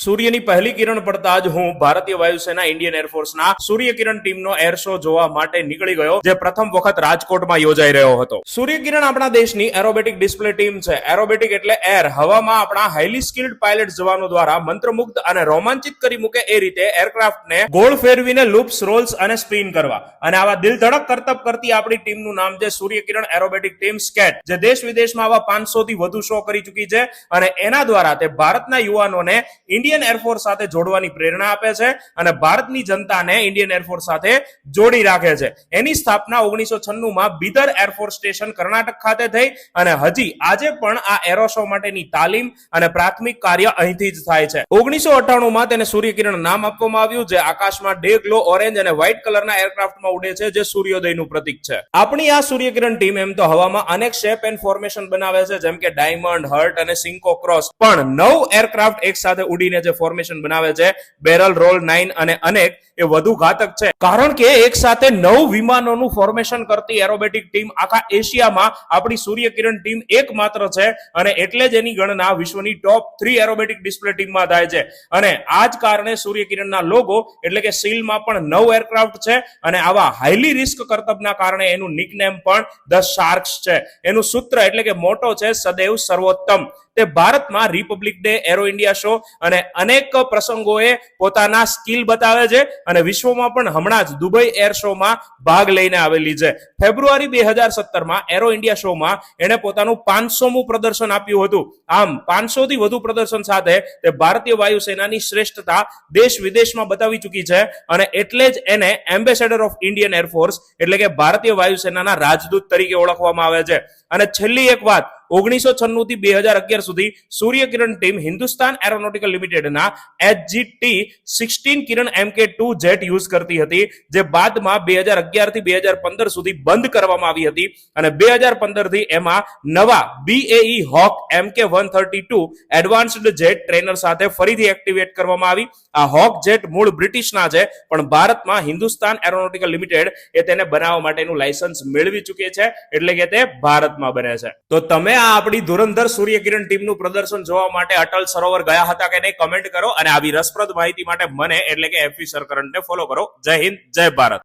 સૂર્યની પહેલી કિરણ પડતા જ હું ભારતીય વાયુસેના ઇન્ડિયન એરફોર્સના સૂર્યકિરણ ટીમનો એર શો જોવા માટે નીકળી ગયો, જે પ્રથમ વખત રાજકોટમાં યોજાઈ રહ્યો હતો. સૂર્યકિરણ આપણા દેશની એરોબેટિક ડિસ્પ્લે ટીમ છે. એરોબેટિક એટલે એર હવામાં આપણા હાઈલી સ્કિલ્ડ પાયલટ જવાનો દ્વારા મંત્રમુગ્ધ અને રોમાંચિત કરી મૂકે એ રીતે એરક્રાફ્ટને ગોળ ફેરવીને લૂપ્સ રોલ્સ અને સ્પિન કરવા. અને આવા દિલધડક કરતબ કરતી આપણી ટીમનું નામ છે સૂર્યકિરણ એરોબેટિક ટીમ સ્કેટ જે દેશ વિદેશમાં આવા પાંચસો થી વધુ શો કરી ચૂકી છે. અને એના દ્વારા તે ભારતના યુવાનોને ઇન્ડિયન એરફોર્સ સાથે જોડવાની પ્રેરણા આપે છે અને ભારતની જનતાને ઇન્ડિયન એરફોર્સ સાથે જોડી રાખે છે. એની સ્થાપના ઓગણીસો માં બીદર એરફોર્સ સ્ટેશન કર્ણાટક ખાતે થઈ અને હજી આજે પણ આ એરોશો માટેની તાલીમ અને પ્રાથમિક કાર્ય અહીંથી જ થાય છે. ઓગણીસો માં તેને સૂર્યકિરણ નામ આપવામાં આવ્યું જે આકાશમાં ડે ગ્લો ઓરેન્જ અને વ્હાઇટ કલરના એરક્રાફ્ટમાં ઉડે છે જે સૂર્યોદયનું પ્રતીક છે. આપણી આ સૂર્યકિરણ ટીમ એમ તો હવામાં અનેક શેપ એન્ડ ફોર્મેશન બનાવે છે જેમ કે ડાયમંડ હર્ટ અને સિંકો ક્રોસ પણ નવ એરક્રાફ્ટ એક સાથે ઉડીને જે ફોર્મેશન બનાવે છે બેરલ રોલ નાઇન અને અનેક, એ વધુ ઘાતક છે. કારણ કે એક સાથે નવ વિમાનોનું ફોર્મેશન કરતી એરોબેટિક ટીમ આખા એશિયામાં આપણી સૂર્યકિરણ ટીમ એકમાત્ર છે અને એટલે જ એની ગણના વિશ્વની ટોપ થ્રી એરોબેટિક ડિસ્પ્લે ટીમમાં થાય છે. અને આ જ કારણે સૂર્યકિરણના લોગો એટલે કે સીલમાં પણ નવ એરક્રાફ્ટ છે અને આવા હાઈલી રિસ્ક કરતબના કારણે એનું નિકનેમ પણ ધ શાર્ક્સ છે. એનું સૂત્ર એટલે કે મોટો છે સદૈવ સર્વોત્તમ. તે ભારતમાં republic day aero India show અને અનેક પ્રસંગોએ પોતાના સ્કિલ બતાવે છે અને વિશ્વમાં પણ હમણાં જ દુબઈ એર શોમાં ભાગ લઈને આવેલી છે. ફેબ્રુઆરી બે હજાર સત્તરમાં એરો ઇન્ડિયા શોમાં એણે પોતાનું પાંચસોમું પ્રદર્શન આપ્યું હતું. આમ પાંચસો થી વધુ પ્રદર્શન સાથે તે ભારતીય વાયુસેનાની શ્રેષ્ઠતા દેશ વિદેશમાં બતાવી ચૂકી છે અને એટલે જ એને એમ્બેસેડર ઓફ ઇન્ડિયન એરફોર્સ એટલે કે ભારતીય વાયુસેનાના રાજદૂત તરીકે ઓળખવામાં આવે છે. અને છેલ્લી એક વાત ઓગણીસો છન્નું થી બે હજાર અગિયાર સુધી સૂર્યકિરણ ટીમ હિન્દુસ્તાન એરોનોટિકલ લિમિટેડના HJT sixteen Kiran MK two jet use કરતી હતી, જે બાદમાં બે હજાર અગિયારથી બે હજાર પંદર સુધી બંધ કરવામાં આવી હતી અને બે હજાર પંદરથી એમાં નવા BAE hawk MK one thirty two advanced jet trainer સાથે ફરીથી એક્ટિવેટ કરવામાં આવી. આ હોક જેટ મૂળ બ્રિટિશના છે, પણ ભારતમાં હિન્દુસ્તાન એરોનોટિકલ લિમિટેડ એ તેને બનાવવા માટેનું લાયસન્સ મેળવી ચૂકી છે, એટલે કે તે ભારતમાં બને છે. તો તમે આ આપણી ધુરંધર સૂર્યકિરણ ટીમનું પ્રદર્શન જોવા માટે અટલ સરોવર ગયા હતા કે નહીં કમેન્ટ કરો અને આવી રસપ્રદ માહિતી માટે મને, એટલે કે એફી સરકરણને ફોલો કરો. જય હિન્દ, જય ભારત.